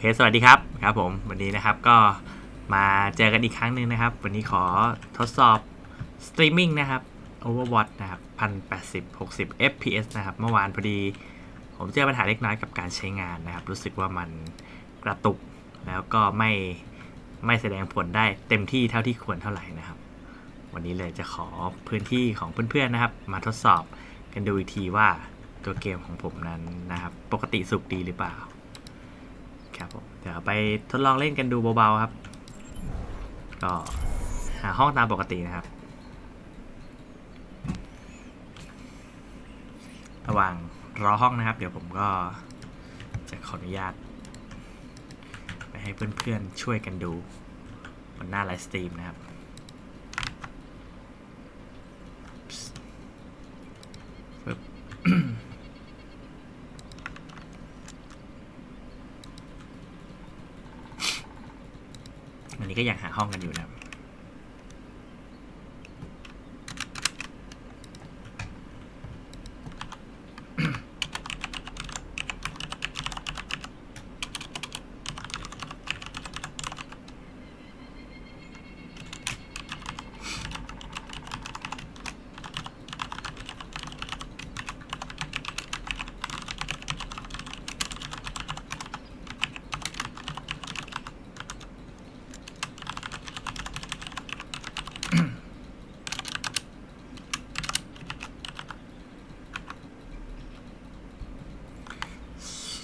เค สวัสดีครับครับผมวันนี้นะครับก็มาเจอกันอีกครั้งหนึ่งนะครับ วันนี้ขอทดสอบสตรีมมิ่งนะครับ Overwatch นะครับ1080 60 fps นะครับ เมื่อวานพอดี ผมเจอปัญหาเล็กน้อยกับการใช้งานนะครับ รู้สึกว่ามันกระตุกแล้วก็ไม่ไม่แสดงผลได้เต็มที่เท่าที่ควรเท่าไหร่นะครับ วันนี้เลยจะขอพื้นที่ของเพื่อนๆนะครับ มาทดสอบกันดูอีกทีว่าตัวเกมของผมนั้นนะครับ ปกติสุขดีหรือเปล่า ครับผมเดี๋ยวไปทดลองเล่นกันดูเบาๆครับ ก็หาห้องตามปกตินะครับ ระหว่างรอห้องนะครับ เดี๋ยวผมก็จะขออนุญาต ไปให้เพื่อนๆช่วยกันดูบนหน้าไลฟ์สตรีมนะครับปึ๊บ วันนี้ ก็ยังหาห้องกันอยู่นะครับ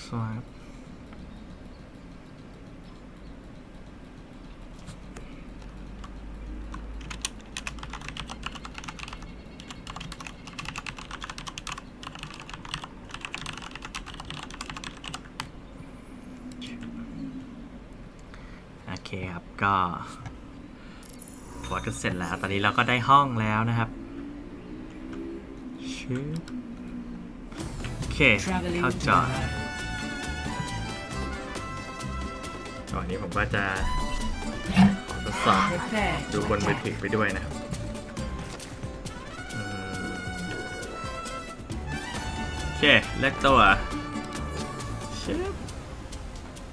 สวัสดีโอเคครับก็วอดก็เสร็จแล้ว ตอนนี้เราก็ได้ห้องแล้วนะครับชื่อโอเคเข้าจอด อนนี้ผมก็จะขอทดสอบ Prepare ดู to บนมือ attack. ถือไปด้วยนะครับอืมโอเคเลือกตัวชึบ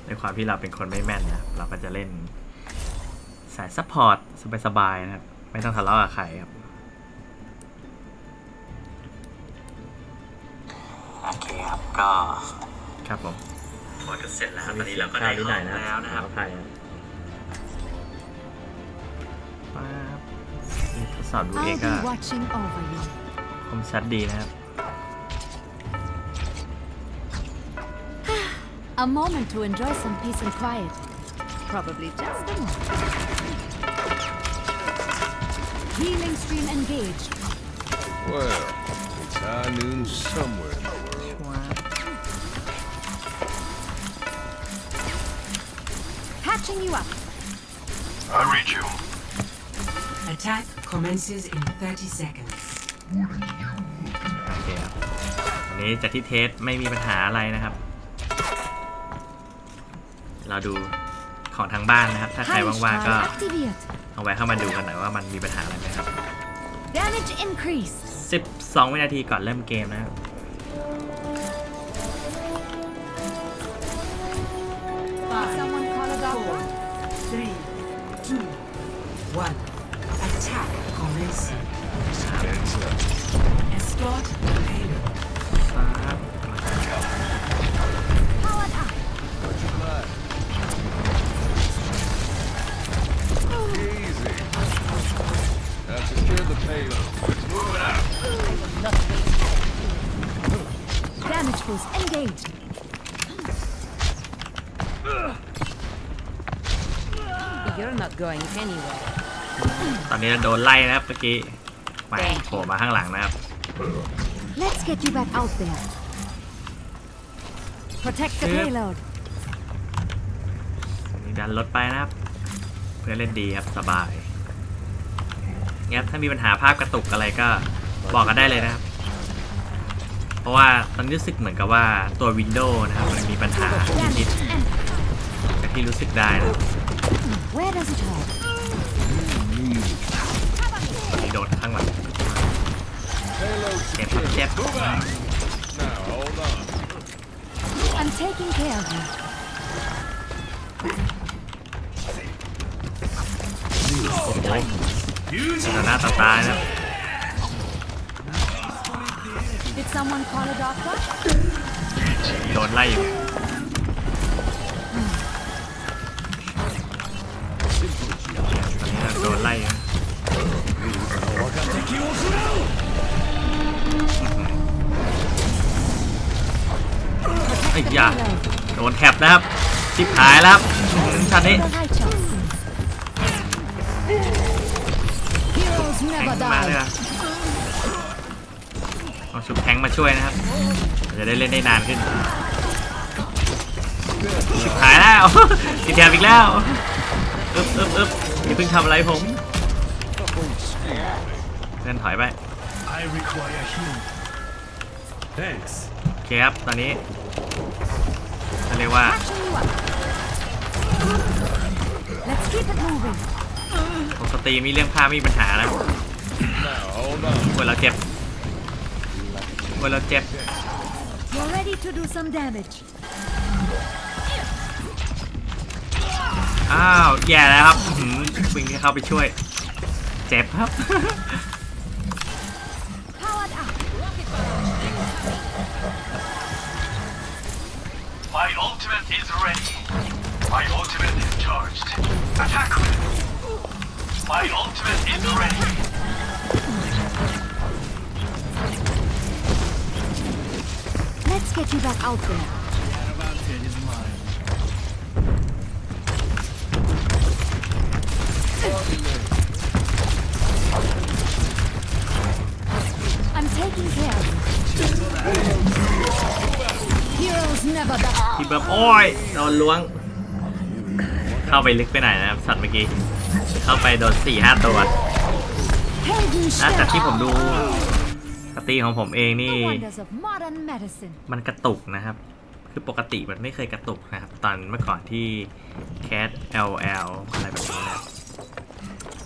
ในความที่เราเป็นคนไม่แม่นนะเราก็จะเล่นสายซัพพอร์ตสบายๆนะครับ ไม่ต้องทะเลาะกับใครครับโอเคครับก็ครับผม พอจะเสร็จแล้วครับตอนนี้เราก็ได้ห้องแล้วนะครับใครอะป๊าบนี่ทดสอบดูเอง I'll ก็ be watching over you. คมชัดดีนะครับ A moment to enjoy some peace and quiet. Probably just a moment. Healing stream engaged. Well, it's high noon somewhere Patching you up. I read you. Attack commences in 30 seconds. โอเคครับวันนี้จากที่เทสไม่มีปัญหาอะไรนะครับ เราดูของทางบ้านนะครับ ถ้าใครว่างๆก็ Heimstrahl activiert. เอาไว้เข้ามาดูกันหน่อยว่ามันมีปัญหาอะไรไหมครับ Damage increased. 12 วินาทีก่อนเริ่มเกมนะครับ Five, one. Attack commencing. Heads up. Escort the payload. ครับ Powered up. Watch your back. Easy. Now secure the payload. Move it out. Damage boost engaged. You're not going anywhere. ตอนนี้เราโดนไล่นะครับเมื่อกี้แหมโผล่มาข้างหลังนะครับ Let's get you back out there. Protect the Yep. payload. นี่ดันรถไปนะครับ เพื่อนเล่นดีครับสบายเงี้ยถ้ามีปัญหาภาพกระตุกอะไรก็บอกกันได้เลยนะครับ เพราะว่าตอนนี้รู้สึกเหมือนกับว่าตัว Windows นะครับ มันมีปัญหานิด Damage and ๆจากที่รู้สึกได้นะ Where does it hurt? I'm taking care of you. ต่อหน้าต่อตานะ Did someone call a doctor? โดนไล่อยู่ โดนไล่อยู่ไอ้ยาโดนแคปนะครับชิบหายแล้วครับชันนี้แทงมาเลย die. อะเอาชุบแทงมาช่วยนะครับ จะได้เล่นได้นานขึ้นชิบหายแล้วติดแถบอีกแล้ว อึ๊บอึ๊บอึ๊บ อย่าเพิ่งทำอะไรผมเดินถอยไป I require healing. Thanks. โอเคครับ ตอนนี้เขาเรียกว่า Catching you up. Let's keep it moving. ปกติมีเรื่องผ้าไม่มีปัญหาแล้ว Now, hold on. เวลาเจ็บเวลาเจ็บ You're ready to do some damage. อ้าว แย่แล้วครับอื้อหือ วิ่งเข้าไปช่วย เจ็บครับ Powered up. My ultimate is ready. My ultimate is charged. Attack! My ultimate is ready. Let's get you back out there. โอ้ยโดนล้วง เข้าไปลึกไปไหนนะครับสัตว์เมื่อกี้ เข้าไปโดนสี่ห้าตัว Helden นะจากที่ผม Stern. ดูสตรีของผมเองนี่ The wonders of modern medicine. มันกระตุกนะครับ คือปกติมันไม่เคยกระตุกนะครับ ตอนเมื่อก่อนที่ cat ll อะไรแบบนี้นะ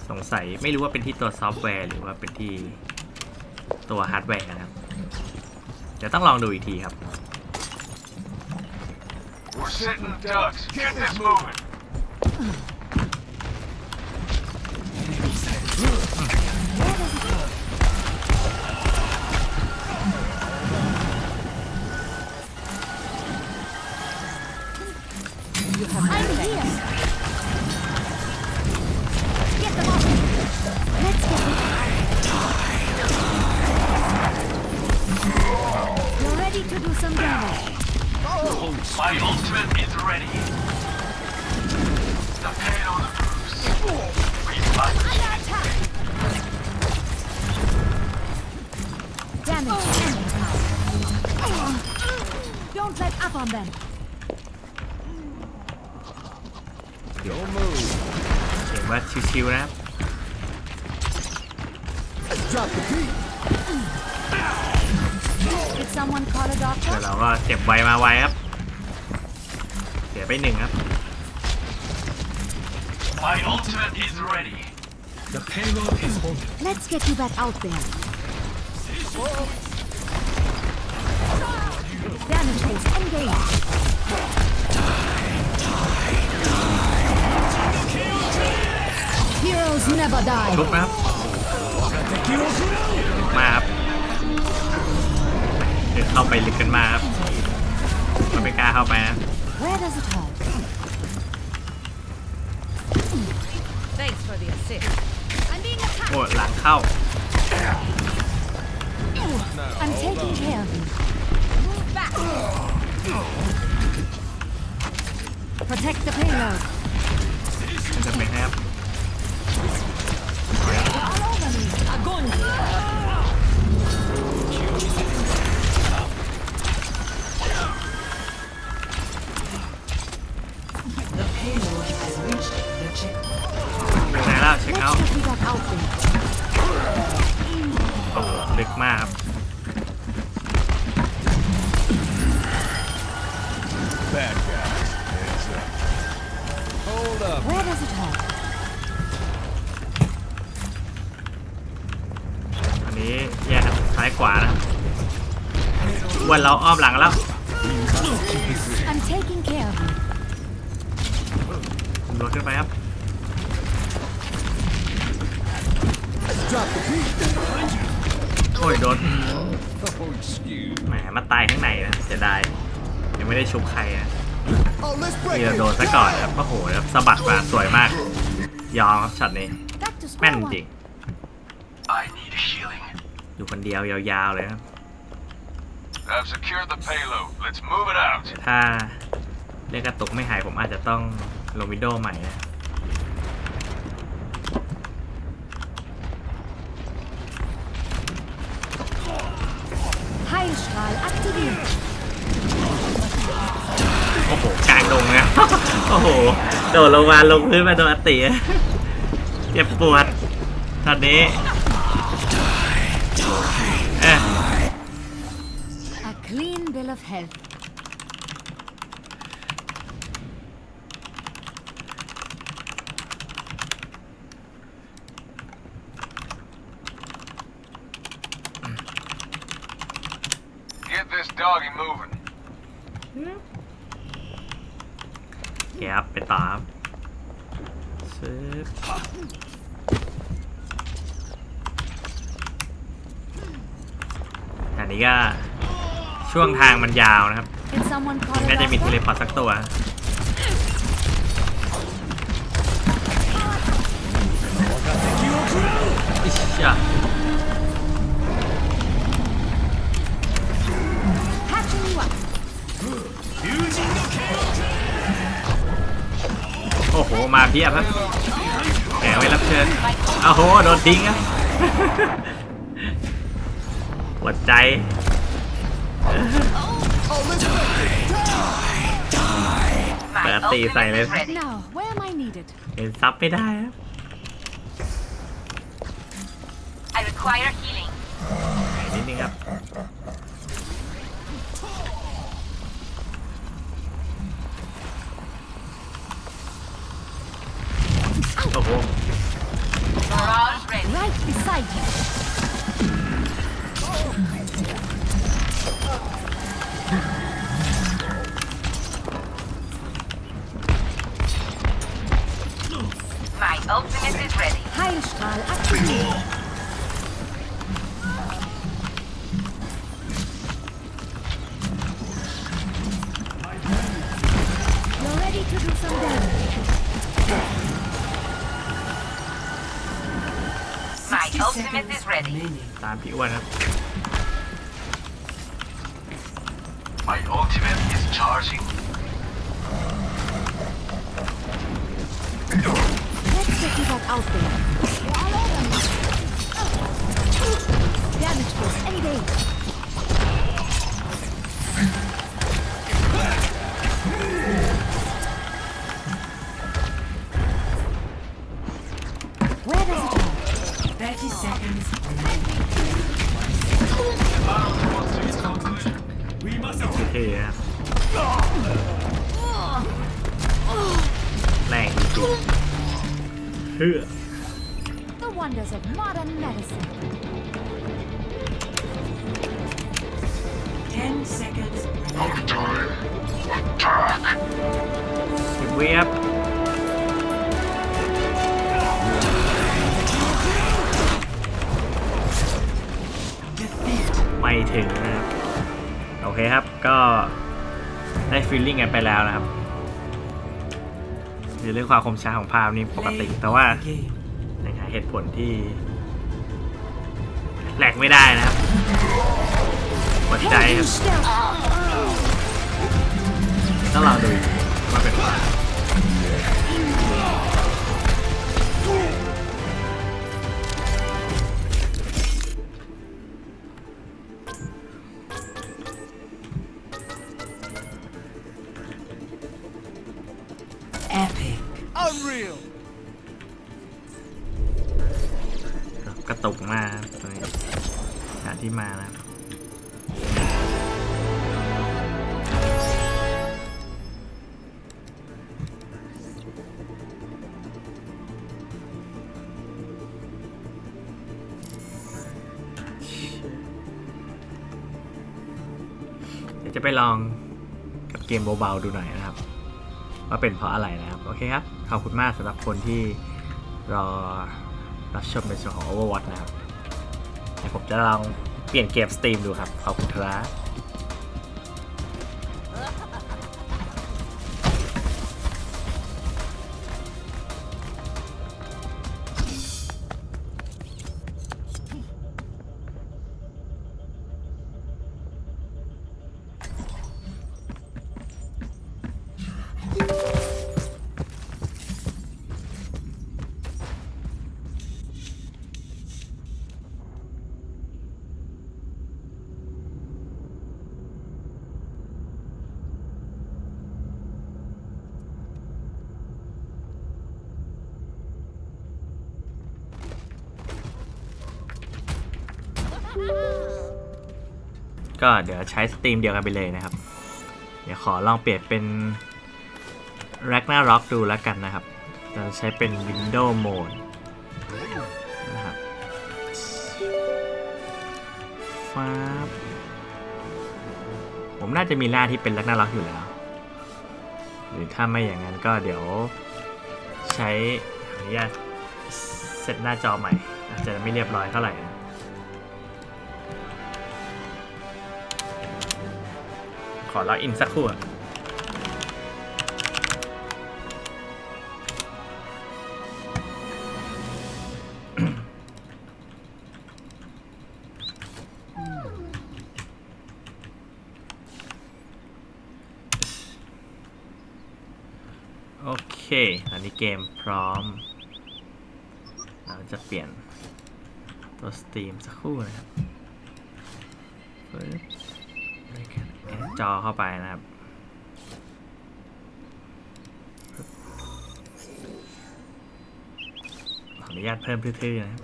สงสัยไม่รู้ว่าเป็นที่ตัวซอฟต์แวร์หรือว่าเป็นที่ตัวฮาร์ดแวร์นะครับ เดี๋ยวต้องลองดูอีกทีครับ We're sitting ducks. Get this moving. on them. Don't move. เห็นว่าชิวๆนะครับ Did someone call a เดี๋ยว doctor? เราก็เจ็บไวมาไวครับ เสียไปหนึ่งครับ My ultimate is ready. The payload is holding. Let's get you back out there. Damage base engaged. Heroes never die. ชุบนะครับ มาครับเดินเข้าไปลึกกันมากครับมันไม่กล้าเข้าไปนะ Where does it hurt? Thanks for the assist. I'm being attacked. โอ้หลังเข้า I'm taking care of you. Protect the payload. เราอ้อมหลังแล้ว I'm taking care of you. ผมรถขึ้นไปครับ Drop the beat. โอ้ยโดน Oh, excuse. แหมมาตายข้างในนะเสียดายยังไม่ได้ชุบใครนะ Oh, let's break เดียว it โดนซะก่อนครับโอ้โหแล้วสะบัดมาสวยมาก ยอมครับช็อตนี้ Back to แม่น square จริ one. ง I need healing. อยู่คนเดียวยาวๆเลยครับ I've secured the payload. Let's move it out. ถ้าเรียกกระตุกไม่หายผมอาจจะต้องลงวิดีโอใหม่นะ Heilstrahl aktiviert. โอ้โหกลางดงนะ โอ้โห โดดลงมาลงพื้นมาโดนอติอะเจ็บปวดตอนนี้ clean bill of health. Get this doggy moving. โอเคครับไปต่อครับซึบ อันนี้ก็ ช่วงทางมันยาวนะครับ Can someone call a น่าจะมีเทเล doctor? พอร์ตสักตัว อิชยะ Patching you up. โอ้โห มาเพียบครับแหมไม่รับเชิญโอ้โห โดนทิ้งครับ ปวดใจเปิดตีใส่เลย Now, where am I needed? เห็นซับไม่ได้ครับ I require healing. นิดนึงครับ ultimate seconds is ready. remaining. ตามพี่อ้วนครับ My ultimate is charging. Let's get you back out there. You're all over me. Damage boost any day. แรงจริงๆเฮือ The wonders of modern medicine. 10 seconds remaining. สิบวิครับ Defeat. ไม่ถึงนะครับ โอเคครับก็ ได้ฟีลลิ่งกันไปแล้วนะครับในเรื่องความคมช้าของภาพนี่ปกติ Play แต่ว่า the game. ในหาเหตุผลที่แหลกไม่ได้นะครับหมดใจครับ Still. ต้องลองดูว่าเป็นว่า จะไปลองกับเกมเบาๆดูหน่อยนะครับ ว่าเป็นเพราะอะไรนะครับ โอเคครับ ขอบคุณมากสำหรับคนที่รอรับชมในส่วนของ Overwatch นะครับเดี๋ยวผมจะลองเปลี่ยนเกมสตรีมดูครับ ขอบคุณครับ ก็เดี๋ยวใช้สตรีมเดียวกันไปเลยนะครับ เดี๋ยวขอลองเปลี่ยนเป็น Ragnarok ดูแล้วกันนะครับ จะใช้เป็น Windows Mode นะครับฟ้าผมน่าจะมีหน้าที่เป็น Ragnarok อยู่แล้ว หรือถ้าไม่อย่างนั้นก็เดี๋ยวใช้ออนุญาตเซตหน้าจอใหม่ อาจจะไม่เรียบร้อยเท่าไหร่ อล็อกอินสักครู่โอเค ตอนนี้เกมพร้อม เราจะเปลี่ยนตัวสตรีมสักครู่นะครับ จอเข้าไปนะครับ ขออนุญาตเพิ่มทื่อๆนะครับ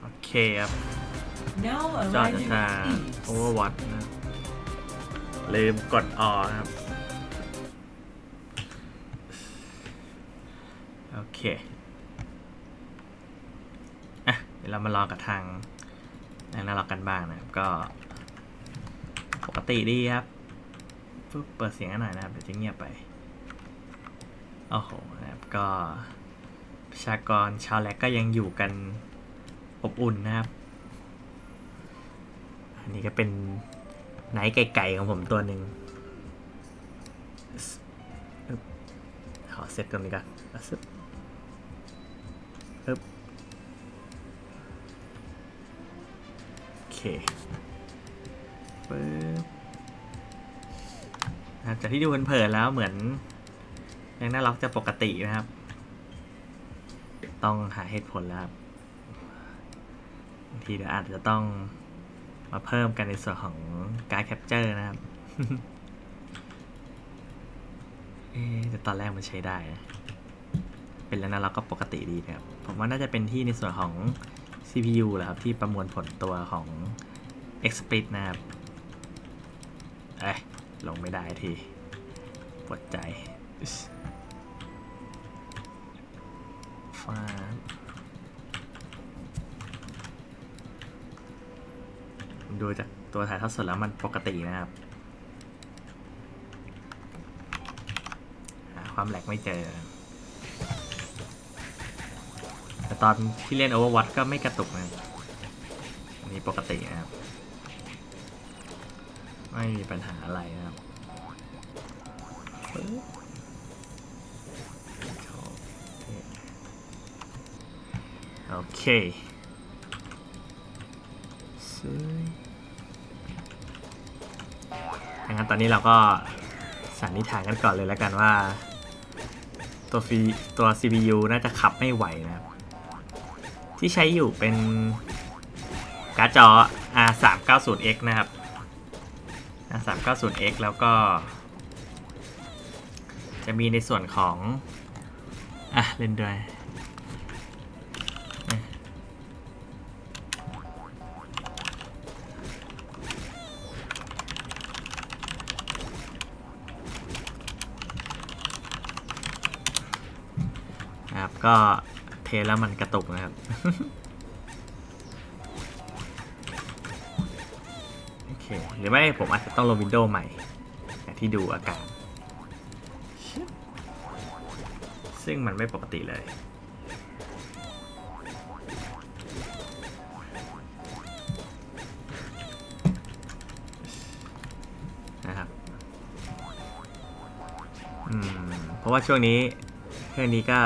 โอเคครับ Now จอจะ arriving ทา at ease. Overwatch นะครับลืมกดออนะครับ โอเคอะเดี๋ยวเรามาลองกับทางทางน่ารักกันบ้างนะครับก็ ปกติดีครับปุ๊บเปิดเสียงหน่อยนะครับ เดี๋ยวจะเงียบไป โอ้โหนะครับก็ประชากรชาวแลกก็ยังอยู่กันอบอุ่นนะครับ อันนี้ก็เป็นไนท์ไก่ๆของผมตัวหนึ่งอึ๊บขอเซตตรงนี้ก่อนซึบอึบโอเคปึ๊บ นะครับจากที่ดูเผินๆแล้วเหมือนยังน่ารักจะปกตินะครับ ต้องหาเหตุผลแล้วครับบางทีเดี๋ยวอาจจะต้องมาเพิ่มกันในส่วนของการแคปเจอร์นะครับเอ๊แต่ตอนแรกมันใช้ได้นะเป็นแล้วนะเราก็ปกติดีนะครับ ผมว่าน่าจะเป็นที่ในส่วนของ CPU แหละครับ ที่ประมวลผลตัวของ x p l i t นะครับ เอ้ ลงไม่ได้ทีปวดใจฟ้าบดูจากตัวถ่ายทอดสดแล้วมันปกตินะครับหาความแหลกไม่เจอ แต่ตอนที่เล่น Overwatch ก็ไม่กระตุกนะครับอันนี้ปกตินะครับ ไม่มีปัญหาอะไรนะครับโอเคซื้อดังนั้นตอนนี้เราก็สันนิษฐานกันก่อนเลยแล้วกันว่า ตัวฟีตัว CPU น่าจะขับไม่ไหวนะครับ ที่ใช้อยู่เป็นการ์ดจอ R390X นะครับ 390X แล้วก็ จะมีในส่วนของ อะ เล่นด้วยนะครับก็เทแล้วมันกระตุกนะครับ หรือไม่ผมอาจจะต้องลงวินโดว์ใหม่ ที่ดูอาการซึ่งมันไม่ปกติเลยนะครับอืมเพราะว่าช่วงนี้เครื่องนี้ก็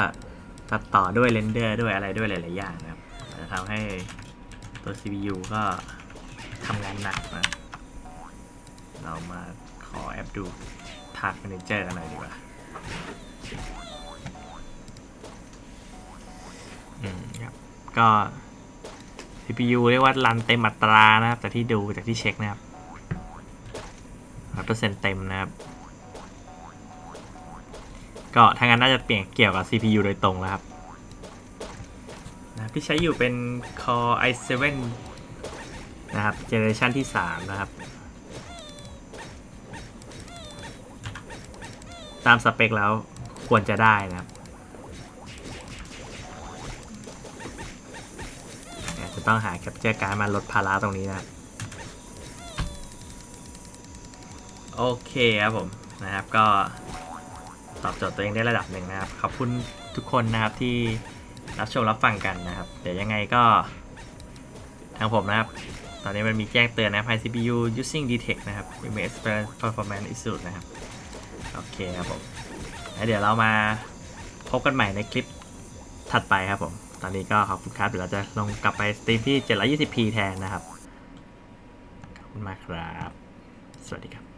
ตัดต่อด้วยเรนเดอร์ด้วยอะไรด้วยหลาย ๆ อย่างครับจะทำให้ตัว CPU ก็ ดูทาร์ m ม n เจอร์กันหน่อยดีกว่าอืมครับก็ CPU เรียกว่ารันเต็มอัตรานะครับจากที่ดูจากที่เช็คนะครับร้อเปอร์เซ็นต์เต็มนะครับ ก็ทางนั้นน่าจะเปลี่ยนเกี่ยวกับ CPU โดยตรงแล้วครับนะครับที่ใช้อยู่เป็น Core i7 นะครับ เจเนอเรชันที่ 3 นะครับ ตามสเปคแล้วควรจะได้นะครับจะต้องหาแคปเจอร์การดมาลดภาระตรงนี้นะโอเคครับผมนะครับก็ตอบโจทย์ตัวเองได้ระดับหนึ่งนะครับ ขอบคุณทุกคนนะครับที่รับชมรับฟังกันนะครับ เดี๋ยวยังไงก็ทางผมนะครับ ตอนนี้มันมีแจ้งเตือนนะครับ High CPU using detect นะครับ image experience performance issue นะครับ โอเคครับผมแล้วเดี๋ยวเรามาพบกันใหม่ในคลิปถัดไปครับผม ตอนนี้ก็ขอบคุณครับเดี๋ยวเราจะลงกลับไปสตรีมที่ 720p แทนนะครับ ขอบคุณมากครับ สวัสดีครับ